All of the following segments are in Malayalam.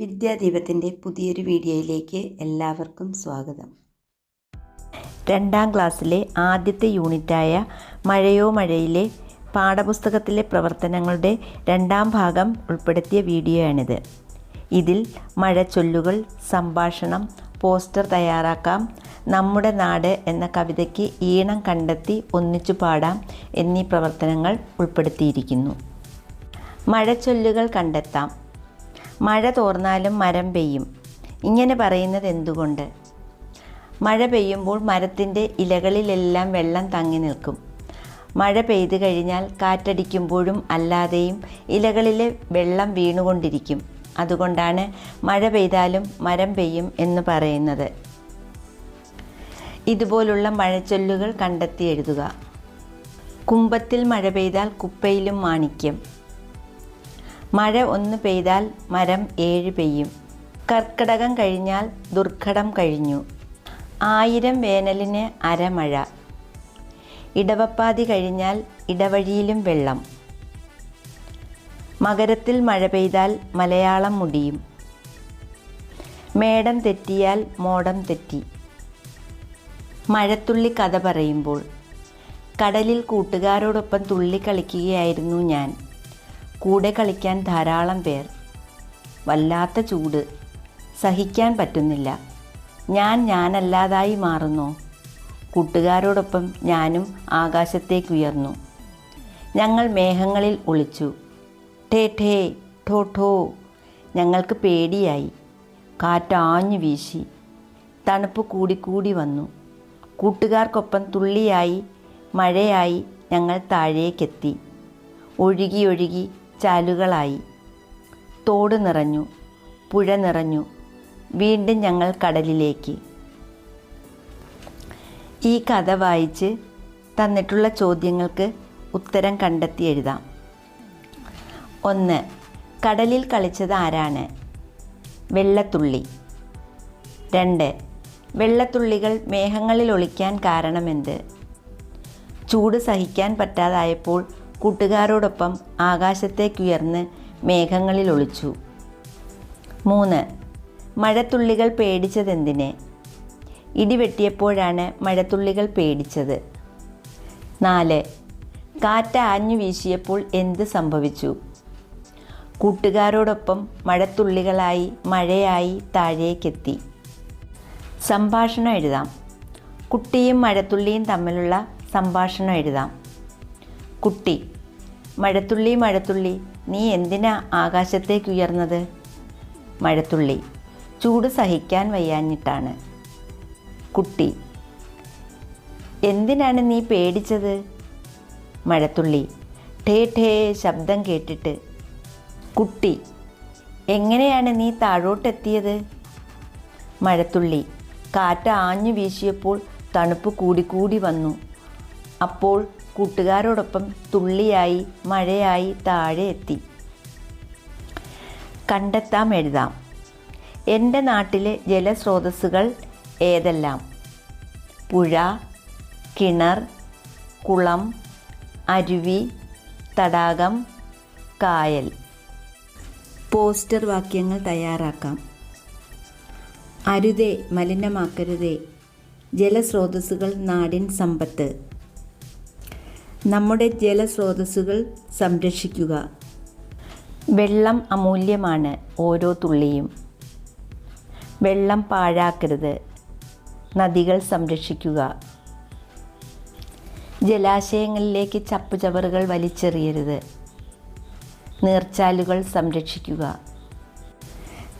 വിദ്യാദീപത്തിന്റെ പുതിയൊരു വീഡിയോയിലേക്ക് എല്ലാവർക്കും സ്വാഗതം. രണ്ടാം ക്ലാസ്സിലെ ആദ്യത്തെ യൂണിറ്റായ മഴയോ മഴയിലെ പാഠപുസ്തകത്തിലെ പ്രവർത്തനങ്ങളുടെ രണ്ടാം ഭാഗം ഉൾപ്പെടുത്തിയ വീഡിയോയാണിത്. ഇതിൽ മഴച്ചൊല്ലുകൾ സംഭാഷണം പോസ്റ്റർ തയ്യാറാക്കാം നമ്മുടെ നാട് എന്ന കവിതയ്ക്ക് ഈണം കണ്ടെത്തി ഒന്നിച്ചു പാടാം എന്നീ പ്രവർത്തനങ്ങൾ ഉൾപ്പെടുത്തിയിരിക്കുന്നു. മഴച്ചൊല്ലുകൾ കണ്ടെത്താം മഴ തോർന്നാലും മരം പെയ്യും. ഇങ്ങനെ പറയുന്നത് എന്തുകൊണ്ട്? മഴ പെയ്യുമ്പോൾ മരത്തിന്റെ ഇലകളിലെല്ലാം വെള്ളം തങ്ങി നിൽക്കും. മഴ പെയ്തു കഴിഞ്ഞാൽ കാറ്റടിക്കുമ്പോഴും അല്ലാതെയും ഇലകളിലെ വെള്ളം വീണുകൊണ്ടിരിക്കും. അതുകൊണ്ടാണ് മഴ പെയ്താലും മരം പെയ്യും എന്ന് പറയുന്നത്. ഇതുപോലുള്ള മഴച്ചൊല്ലുകൾ കണ്ടെത്തി എഴുതുക. കുമ്പത്തിൽ മഴ പെയ്താൽ കുപ്പയിലും മാണിക്യം. മഴ ഒന്ന് പെയ്താൽ മരം ഏഴ് പെയ്യും. കർക്കിടകം കഴിഞ്ഞാൽ ദുർഘടം കഴിഞ്ഞു. ആയിരം വേനലിന് അരമഴ ഇടവപ്പാതി കഴിഞ്ഞാൽ ഇടവഴിയിലും വെള്ളം. മകരത്തിൽ മഴ പെയ്താൽ മലയാളം മുടിയും. മേടം തെറ്റിയാൽ മോടം തെറ്റി. മഴത്തുള്ളി കഥ പറയുമ്പോൾ. കടലിൽ കൂട്ടുകാരോടൊപ്പം തുള്ളി കളിക്കുകയായിരുന്നു ഞാൻ. കൂടെ കളിക്കാൻ ധാരാളം പേർ. വല്ലാത്ത ചൂട്. സഹിക്കാൻ പറ്റുന്നില്ല. ഞാൻ ഞാനല്ലാതായി മാറുന്നു. കൂട്ടുകാരോടൊപ്പം ഞാനും ആകാശത്തേക്ക് ഉയർന്നു. ഞങ്ങൾ മേഘങ്ങളിൽ ഒളിച്ചു. ടേ ടേ ഠോ ഠോ. ഞങ്ങൾക്ക് പേടിയായി. കാറ്റാഞ്ഞു വീശി. തണുപ്പ് കൂടിക്കൂടി വന്നു. കൂട്ടുകാർക്കൊപ്പം തുള്ളിയായി മഴയായി ഞങ്ങൾ താഴേക്കെത്തി. ഒഴുകി ഒഴുകി ചാലുകളായി. തോട് നിറഞ്ഞു പുഴ നിറഞ്ഞു. വീണ്ടും ഞങ്ങൾ കടലിലേക്ക്. ഈ കഥ വായിച്ച് തന്നിട്ടുള്ള ചോദ്യങ്ങൾക്ക് ഉത്തരം കണ്ടെത്തി എഴുതാം. ഒന്ന് കടലിൽ കളിച്ചത് ആരാണ്? വെള്ളത്തുള്ളി. രണ്ട് വെള്ളത്തുള്ളികൾ മേഘങ്ങളിൽ ഒളിക്കാൻ കാരണമെന്ത്? ചൂട് സഹിക്കാൻ പറ്റാതായപ്പോൾ കൂട്ടുകാരോടൊപ്പം ആകാശത്തേക്കുയർന്ന് മേഘങ്ങളിൽ ഒളിച്ചു. മൂന്ന് മഴത്തുള്ളികൾ പേടിച്ചതെന്തിന്? ഇടിവെട്ടിയപ്പോഴാണ് മഴത്തുള്ളികൾ പേടിച്ചത്. നാല് കാറ്റ് ആഞ്ഞു വീശിയപ്പോൾ എന്ത് സംഭവിച്ചു? കൂട്ടുകാരോടൊപ്പം മഴത്തുള്ളികളായി മഴയായി താഴേക്കെത്തി. സംഭാഷണം എഴുതാം. കുട്ടിയും മഴത്തുള്ളിയും തമ്മിലുള്ള സംഭാഷണം എഴുതാം. കുട്ടി മഴത്തുള്ളി മഴത്തുള്ളി നീ എന്തിനാ ആകാശത്തേക്ക് ഉയർന്നത്? മഴത്തുള്ളി ചൂട് സഹിക്കാൻ വയ്യാഞ്ഞിട്ടാണ്. കുട്ടി എന്തിനാണ് നീ പേടിച്ചത്? മഴത്തുള്ളി ഠേ ഠേ ശബ്ദം കേട്ടിട്ട്. കുട്ടി എങ്ങനെയാണ് നീ താഴോട്ടെത്തിയത്? മഴത്തുള്ളി കാറ്റ് ആഞ്ഞു വീശിയപ്പോൾ തണുപ്പ് കൂടിക്കൂടി വന്നു. അപ്പോൾ കൂട്ടുകാരോടൊപ്പം തുള്ളിയായി മഴയായി താഴെ എത്തി. കണ്ടെത്താം എഴുതാം. എന്റെ നാട്ടിലെ ജലസ്രോതസ്സുകൾ ഏതെല്ലാം? പുഴ കിണർ കുളം അരുവി തടാകം കായൽ. പോസ്റ്റർ വാക്യങ്ങൾ തയ്യാറാക്കാം. അരുതേ മലിനമാക്കരുതേ ജലസ്രോതസ്സുകൾ നാടിൻ സമ്പത്ത്. നമ്മുടെ ജലസ്രോതസ്സുകൾ സംരക്ഷിക്കുക. വെള്ളം അമൂല്യമാണ് ഓരോ തുള്ളിയും. വെള്ളം പാഴാക്കരുത്. നദികൾ സംരക്ഷിക്കുക. ജലാശയങ്ങളിലേക്ക് ചപ്പുചവറുകൾ വലിച്ചെറിയരുത്. നീർച്ചാലുകൾ സംരക്ഷിക്കുക.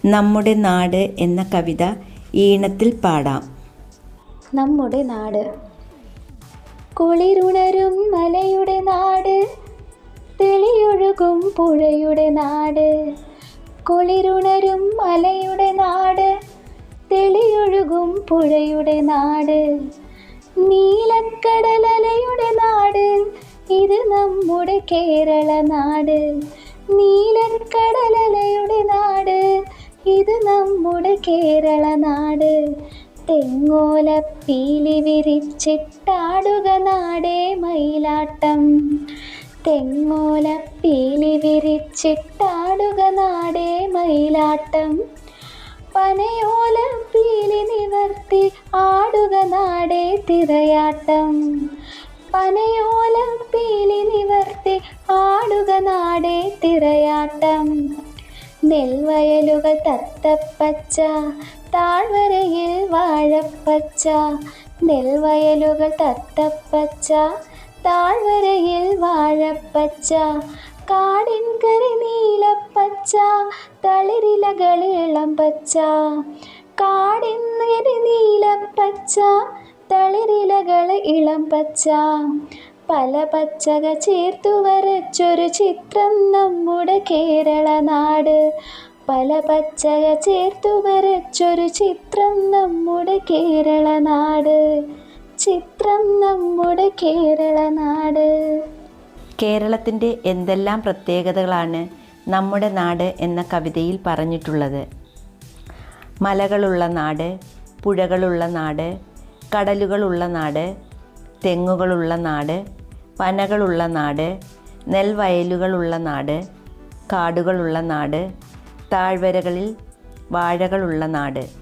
നമ്മുടെ നാട് എന്ന കവിത ഈണത്തിൽ പാടാം. നമ്മുടെ നാട് കുളിരുണരും മലയുടെ നാട് തെളിയൊഴുകും പുഴയുടെ നാട്. കുളിരുണരും മലയുടെ നാട് തെളിയൊഴുകും പുഴയുടെ നാട്. നീലക്കടലയുടെ നാട് ഇത് നമ്മുടെ കേരള നാട്. നീലക്കടലയുടെ നാട് ഇത് നമ്മുടെ കേരള നാട്. തെങ്ങോല പീലി വിരിച്ചിട്ടാടുക നാടേ മയിലാട്ടം. തെങ്ങോല പീലി വിരിച്ചിട്ടാടുക നാടേ മയിലാട്ടം. പനയോല പീലി നിവർത്തി ആടുക നാടേ തിരയാട്ടം. പനയോല പീലി നിവർത്തി ആടുക നാടേ തിരയാട്ടം. നെൽവയലുകൾ തത്തപ്പച്ച താഴ്വരയിൽ വാഴപ്പച്ച നെൽവയലുകൾ തത്തപ്പച്ച താഴ്വരയിൽ വാഴപ്പച്ച കാടിൻ കരി നീലപ്പച്ച തളിരിലകൾ ഇളം പച്ച കാടിൻ കരി നീലപ്പച്ച തളിരിലകൾ ഇളം പച്ച. പല പച്ചക ചേർത്തു വരച്ചൊരു ചിത്രം നമ്മുടെ കേരള നാട് പല പച്ചക ചേർത്തു വരച്ചൊരു ചിത്രം നമ്മുടെ കേരള നാട്. ചിത്രം നമ്മുടെ കേരള നാട്. കേരളത്തിന്റെ എന്തെല്ലാം പ്രത്യേകതകളാണ് നമ്മുടെ നാട് എന്ന കവിതയിൽ പറഞ്ഞിട്ടുള്ളത്? മലകളുള്ള നാട് പുഴകളുള്ള നാട് കടലുകളുള്ള നാട് തെങ്ങുകളുള്ള നാട് വനകളുള്ള നാട് നെൽവയലുകളുള്ള നാട് കാടുകളുള്ള നാട് താഴ്വരകളിൽ വാഴകളുള്ള നാട്.